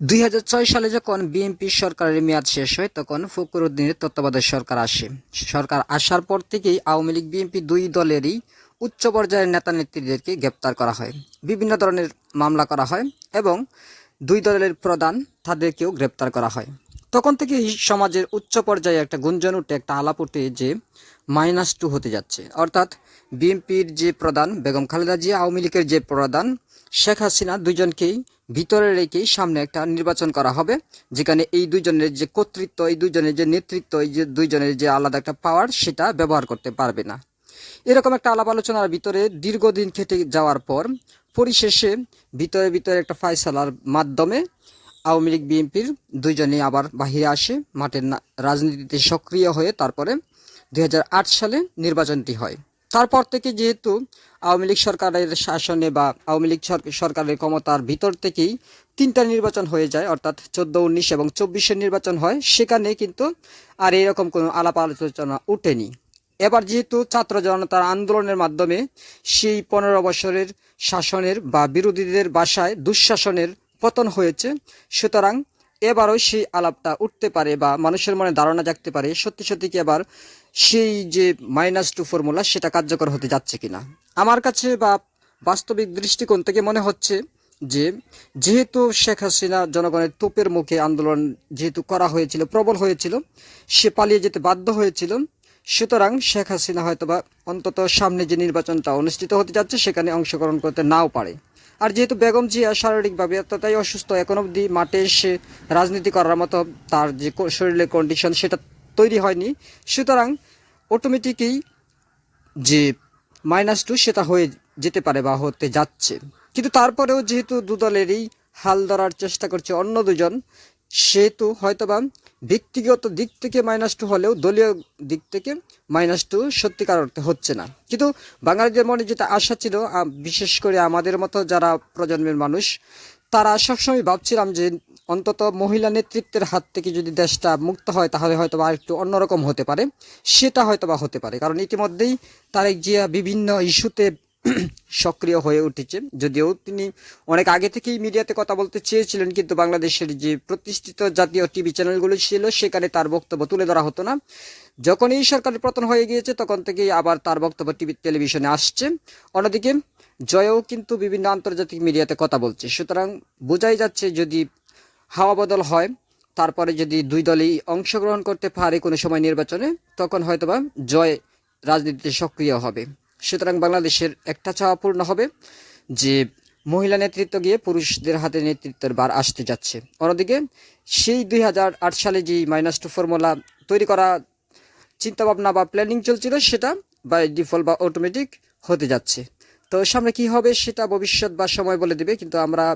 দুই হাজার ছয় সালে যখন বিএনপি সরকারের মেয়াদ শেষ হয়, তখন ফখরুদ্দিনের তত্ত্বাবধায়ক সরকার আসে। সরকার আসার পর থেকেই আওয়ামী লীগ, বিএনপি দুই দলেরই উচ্চ পর্যায়ের নেতা নেত্রীদেরকে গ্রেপ্তার করা হয়। বিভিন্ন ধরনের মামলা করা হয় এবং দুই দলের প্রধান তাদেরকেও গ্রেপ্তার করা হয়। তখন থেকে এই সমাজের উচ্চ পর্যায়ে একটা গুঞ্জন উঠে, একটা আলাপ উঠে যে মাইনাস টু হতে যাচ্ছে। অর্থাৎ বিএনপির যে প্রধান বেগম খালেদা জিয়া, আওয়ামী লীগের যে প্রধান শেখ হাসিনা দুজনকেই ভিতরে রেখেই সামনে একটা নির্বাচন করা হবে, যেখানে এই দুজনের যে কর্তৃত্ব, এই দুজনের যে নেতৃত্ব, এই যে দুইজনের যে আলাদা একটা পাওয়ার সেটা ব্যবহার করতে পারবে না। এরকম একটা আলাপ আলোচনার ভিতরে দীর্ঘদিন খেটে যাওয়ার পর, পরিশেষে ভিতরে ভিতরে একটা ফয়সালার মাধ্যমে আওয়ামী লীগ, বিএনপির দুইজনেই আবার বাহিরে আসে, মাঠের রাজনীতিতে সক্রিয় হয়ে তারপরে দু হাজার আট সালে নির্বাচনটি হয়। তারপর থেকে যেহেতু আওয়ামী লীগ সরকারের শাসনে বা আওয়ামী লীগ সরকারের ক্ষমতার ভিতর থেকেই তিনটা নির্বাচন হয়ে যায়, অর্থাৎ চোদ্দ, উনিশ এবং চব্বিশের নির্বাচন হয়, সেখানে কিন্তু আর এরকম কোনো আলাপ আলোচনা উঠেনি। এবার যেহেতু ছাত্র জনতার আন্দোলনের মাধ্যমে সেই পনেরো বছরের শাসনের বা বিরোধীদের বাসায় দুঃশাসনের পতন হয়েছে, সুতরাং এবারও সেই আলাপটা উঠতে পারে বা মানুষের মনে ধারণা জাগতে পারে। সত্যি সত্যি কি এবার সেই যে মাইনাস টু ফর্মুলা সেটা কার্যকর হতে যাচ্ছে কিনা? আমার কাছে বা বাস্তবিক দৃষ্টিকোণ থেকে মনে হচ্ছে যে, যেহেতু শেখ হাসিনা জনগণের তোপের মুখে আন্দোলন যেহেতু করা হয়েছিল, প্রবল হয়েছিল, সে পালিয়ে যেতে বাধ্য হয়েছিল, সুতরাং শেখ হাসিনা হয়তোবা অন্তত সামনে যে নির্বাচনটা অনুষ্ঠিত হতে যাচ্ছে, সেখানে অংশগ্রহণ করতে নাও পারে। আর যেহেতু বেগম জিয়া শারীরিকভাবে এতটাই অসুস্থ, এখন অবধি মাঠে এসে রাজনীতি করার মতো তার যে শরীরের কন্ডিশন সেটা তৈরি হয়নি। সুতরাং অটোমেটিকই যে মাইনাস টু সেটা হয়ে যেতে পারে বা হতে যাচ্ছে। কিন্তু তারপরেও যেহেতু দুদলেরই হাল ধরার চেষ্টা করছে অন্য দুজন, সেহেতু হয়তোবা ব্যক্তিগত দিক থেকে মাইনাস টু হলেও দলীয় দিক থেকে মাইনাস টু সত্যিকার অর্থে হচ্ছে না। কিন্তু বাঙালিদের মনে যেটা আশা ছিল বিশেষ করে আমাদের মতো যারা প্রজন্মের মানুষ, তারা সবসময় ভাবছিলাম যে অন্তত মহিলা নেতৃত্বের হাত থেকে যদি দেশটা মুক্ত হয়, তাহলে হয়তো বা একটু অন্যরকম হতে পারে। সেটা হয়তো বা হতে পারে, কারণ ইতিমধ্যেই তারেক জিয়া বিভিন্ন ইস্যুতে সক্রিয় হয়ে উঠেছে। যদিও তিনি অনেক আগে থেকেই মিডিয়াতে কথা বলতে চেয়েছিলেন, কিন্তু বাংলাদেশের যে প্রতিষ্ঠিত জাতীয় টিভি চ্যানেলগুলো ছিল, সেখানে তার বক্তব্য তুলে ধরা হতো না। যখন এই সরকারের পতন হয়ে গিয়েছে, তখন থেকেই আবার তার বক্তব্য টিভি টেলিভিশনে আসছে। অন্যদিকে, জয়ও কিন্তু বিভিন্ন আন্তর্জাতিক মিডিয়াতে কথা বলছে। সুতরাং বোঝাই যাচ্ছে যদি হাওয়া বদল হয়। তারপরে যদি দুই দলই অংশগ্রহণ করতে পারে কোনো সময় নির্বাচনে, তখন হয়তোবা জয় রাজনীতিতে সক্রিয় হবে। সুতরাং বাংলাদেশের একটা চাওয়া পূর্ণ হবে যে মহিলা নেতৃত্ব গিয়ে পুরুষদের হাতে নেতৃত্বের বার আসতে যাচ্ছে। অন্যদিকে সেই দুই হাজার আট সালে যে মাইনাস টু ফর্মুলা তৈরি করা চিন্তাভাবনা বা প্ল্যানিং চলছিল, সেটা বাই ডিফল্ট বা অটোমেটিক হতে যাচ্ছে। তো সামনে কি হবে সেটা ভবিষ্যৎ বা সময় বলে দিবে, কিন্তু আমরা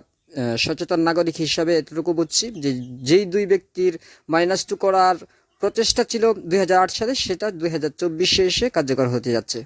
সচেতন নাগরিক হিসাবে এতটুকু বুঝছি যে যেই দুই ব্যক্তির মাইনাস টু করার প্রচেষ্টা ছিল দুই হাজার আট সালে, সেটা দুই এসে কার্যকর হতে যাচ্ছে।